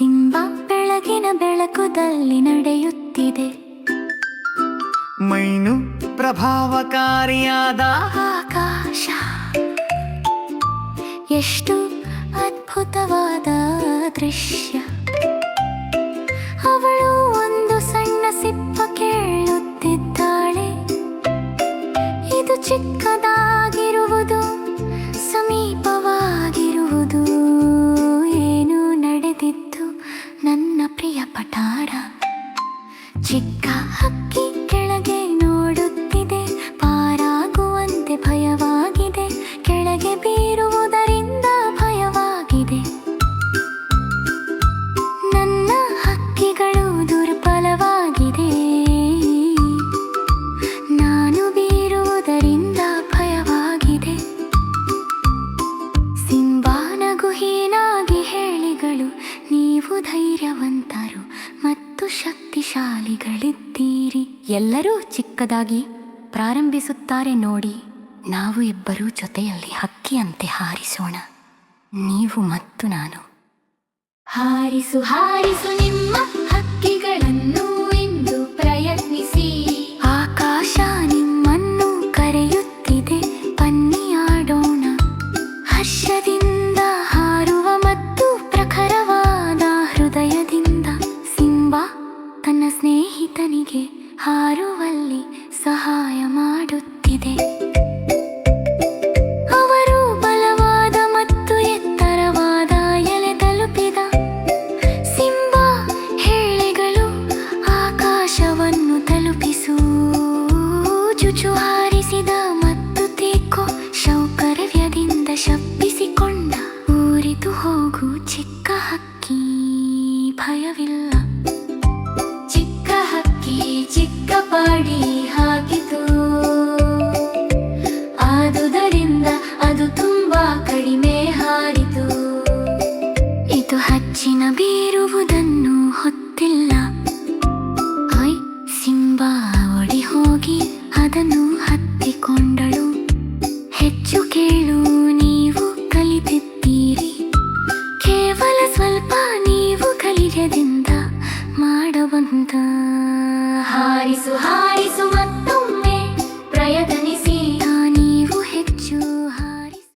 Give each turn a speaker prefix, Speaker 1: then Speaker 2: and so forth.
Speaker 1: ಸಿಂಹ ಬೆಳಗಿನ ಬೆಳಕುದಲ್ಲಿ ನಡೆಯುತ್ತಿದೆ. ಮೈನು ಪ್ರಭಾವಕಾರಿಯಾದ
Speaker 2: ಆಕಾಶ. ಎಷ್ಟು ಅದ್ಭುತವಾದ ದೃಶ್ಯ. ಅವಳು ಒಂದು ಸಣ್ಣ ಸಿಪ್ಪ ಕೇಳುತ್ತಿದ್ದಾಳೆ. ಇದು ಚಿಕ್ಕದಾಗಿರುವುದು ಸಮೀಪ 地下発揮 ಶಕ್ತಿಶಾಲಿಗಳಿದ್ದೀರಿ ಎಲ್ಲರೂ ಚಿಕ್ಕದಾಗಿ ಪ್ರಾರಂಭಿಸುತ್ತಾರೆ ನೋಡಿ. ನಾವು ಇಬ್ಬರೂ ಜೊತೆಯಲ್ಲಿ ಹಕ್ಕಿಯಂತೆ ಹಾರಿಸೋಣ. ನೀವು ಮತ್ತು ನಾನು. ಹಾರಿಸು ಹಾರಿಸು ನಿಮ್ಮ ಹಕ್ಕಿಗಳನ್ನು. ಸ್ನೇಹಿತನಿಗೆ ಹಾರುವಲ್ಲಿ ಸಹಾಯ ಮಾಡುತ್ತಿದೆ. ಅವರು ಬಲವಾದ ಮತ್ತು ಎತ್ತರವಾದ ಎಲೆ ತಲುಪಿದ ಸಿಂಬಾ ಹೇಳೆಗಳು ಆಕಾಶವನ್ನು ತಲುಪಿಸು. ಚುಚು ಹಾರಿಸಿದ ಮತ್ತು ತೇಕೋ ಶೌಕರ್ಯದಿಂದ ಶಪ್ಪಿಸಿಕೊಂಡ ಊರಿತು ಹೋಗು ಚಿಕ್ಕ ಬೀರುವುದನ್ನು ಹೊತ್ತಿಲ್ಲ. ಐ ಸಿಂಬಾ ಒಡಿ ಹೋಗಿ ಅದನ್ನು ಹತ್ತಿಕೊಂಡಳು. ಹೆಚ್ಚು ಕೇಳು, ನೀವು ಕಲಿತಿದ್ದೀರಿ. ಕೇವಲ ಸ್ವಲ್ಪ ನೀವು ಕಲಿಯದಿಂದ ಮಾಡಬಂತ ಹಾರಿಸು ಹಾರಿಸು